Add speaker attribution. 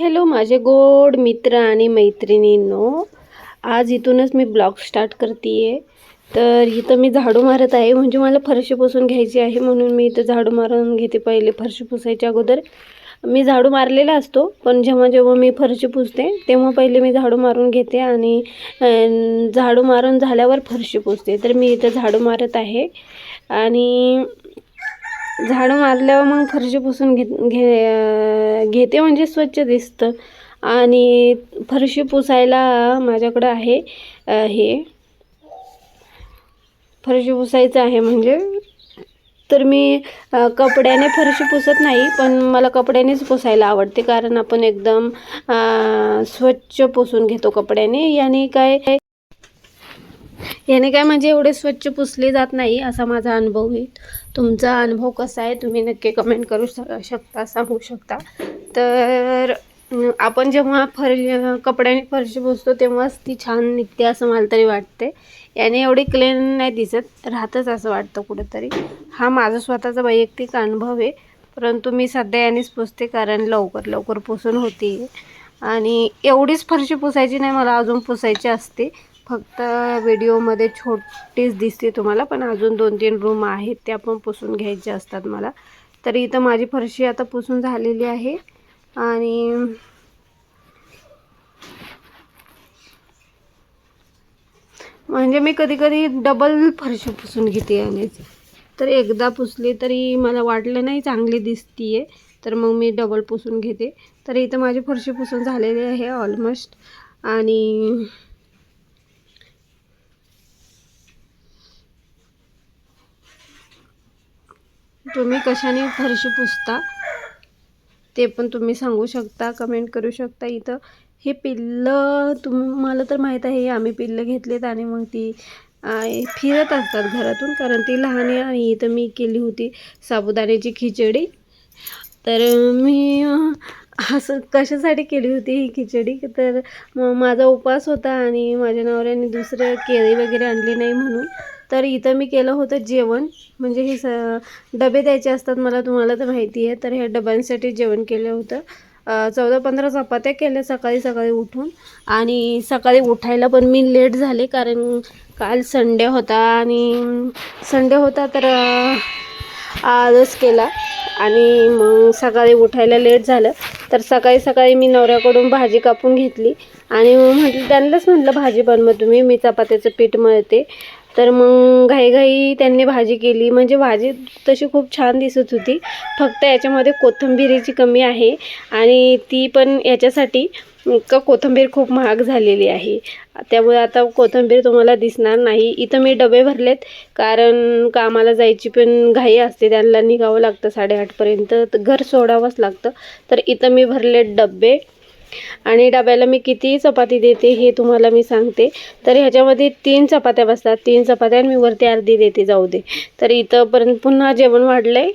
Speaker 1: Hello माझे गोड मित्र आणि मैत्रिणींनो आज इथूनच मी ब्लॉग स्टार्ट करते आहे तर इथं मी झाडू मारत आहे म्हणजे मला फरशी पुसून घ्यायची आहे म्हणून मी इथं झाडू मारून घेते पहिले फरशी पुसायच्या अगोदर. मी झाडू मारलेला असतो पण जेव्हा जेव्हा मी फरशी पुसते तेव्हा पहिले मी झाडू मारून घेते आणि झाडू मारून झाल्यावर फरशी पुसते. तर मी इथं झाडू मारत आहे आणि झाडू मारल्यावर मग फरशी पुसून घे घे घेते म्हणजे स्वच्छ दिसतं. आणि फरशी पुसायला माझ्याकडं आहे हे. फरशी पुसायचं आहे म्हणजे तर मी कपड्याने फरशी पुसत नाही पण मला कपड्यानेच पुसायला आवडते. कारण आपण एकदम स्वच्छ पुसून घेतो कपड्याने. याने काय याने काय म्हणजे एवढे स्वच्छ पुसले जात नाही असा माझा अनुभव आहे. तुमचा अनुभव कसा आहे तुम्ही नक्की कमेंट करू शकता सांगू शकता. तर आपण जेव्हा फर कपड्याने फरशी पुसतो तेव्हाच ती छान निघते असं मला तरी वाटते. याने एवढी क्लीन नाही दिसत राहतच असं वाटतं कुठंतरी. हा माझा स्वतःचा वैयक्तिक अनुभव आहे. परंतु मी सध्या यानेच पुसते कारण लवकर लवकर पुसून होती आणि एवढीच फरशी पुसायची नाही मला अजून पुसायची असते. फक्त व्हिडिओमध्ये छोटीच दिसते तुम्हाला पण अजून दोन तीन रूम आहेत त्या पण पुसून घ्यायच्या असतात मला. तर इथं माझी फरशी आता पुसून झालेली आहे. आणि म्हणजे मी कधी कधी डबल फरशी पुसून घेते आणि तर एकदा पुसली तरी मला वाटलं नाही चांगली दिसतीये तर मग मी डबल पुसून घेते. तर इथं माझी फरशी पुसून झालेली आहे ऑलमोस्ट आणि तुम्ही कशाने फरशी पुसता? ते पण तुम्ही सांगू शकता कमेंट करू शकता इथं. हे पिल्लं तुम्हाला मला तर माहीत आहे आम्ही पिल्लं घेतलेत आणि मग ती फिरत असतात घरातून कारण ती लहान आहे आणि इथं मी केली होती साबुदाण्याची खिचडी. तर मी असं कशासाठी केली होती ही खिचडी? तर माझा उपवास होता आणि माझ्या नवऱ्याने दुसरं केळी वगैरे आणली नाही म्हणून. तर इथं मी केलं होतं जेवण. म्हणजे हे स डबे द्यायचे असतात मला तुम्हाला तर माहिती आहे. तर ह्या डब्यांसाठी जेवण केलं होतं. चौदा पंधरा चपात्या केल्या सकाळी सकाळी उठून. आणि सकाळी उठायला पण मी लेट झाले कारण काल संडे होता आणि संडे होता तर आजच केला. आणि मग सकाळी उठायला लेट झालं. तर सकाळी सकाळी मी नवऱ्याकडून भाजी कापून घेतली. आणि म्हटलं त्यांनाच म्हटलं भाजी बनवा तुम्ही मी चपात्याचं पीठ मळते. तर मग घाईघाई त्यांनी भाजी केली. म्हणजे भाजी तशी खूप छान दिसत होती. फक्त याच्यामध्ये कोथिंबिरीची कमी आहे आणि ती पण याच्यासाठी का कोथिंबीर खूप महाग झालेली आहे. त्यामुळे आता कोथिंबीर तुम्हाला दिसणार नाही. इथं मी डबे भरलेत कारण कामाला जायची पण घाई असते. त्यांना निघावं लागतं साडेआठपर्यंत. तर घर सोडावंच लागतं. तर इथं मी भरलेत डबे. आणि डब्याला मी किती चपाती देते हे तुम्हाला मी सांगते. तर ह्याच्यामध्ये तीन चपात्या बसतात. तीन चपात्या आणि मी वरती अर्धी देते. जाऊ दे. तर इथंपर्यंत पुन्हा जेवण वाढलं आहे